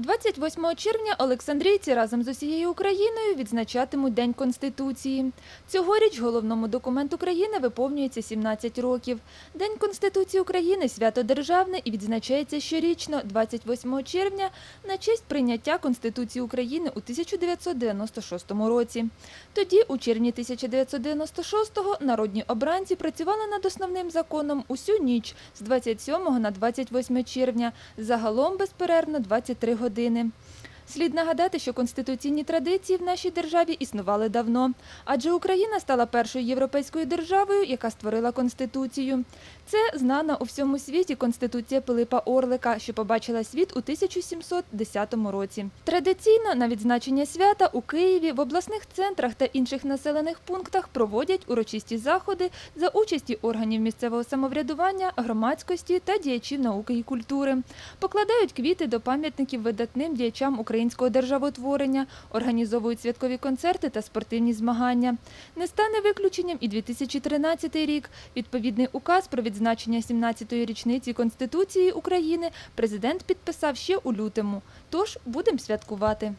28 червня Олександрійці разом з усією Україною відзначатимуть День Конституції. Цьогоріч головному документу країни виповнюється 17 років. День Конституції України – свято державне і відзначається щорічно, 28 червня, на честь прийняття Конституції України у 1996 році. Тоді, у червні 1996-го, народні обранці працювали над основним законом усю ніч з 27 на 28 червня, загалом безперервно 23 години години. Слід нагадати, що конституційні традиції в нашій державі існували давно, адже Україна стала першою європейською державою, яка створила конституцію. Це знана у всьому світі конституція Пилипа Орлика, що побачила світ у 1710 році. Традиційно на відзначення свята у Києві, в обласних центрах та інших населених пунктах проводять урочисті заходи за участі органів місцевого самоврядування, громадськості та діячів науки і культури. Покладають квіти до пам'ятників видатним діячам українського державотворення, організовують святкові концерти та спортивні змагання. Не стане виключенням і 2013 рік. Відповідний указ про відзначення 17-ї річниці Конституції України президент підписав ще у лютому. Тож будемо святкувати.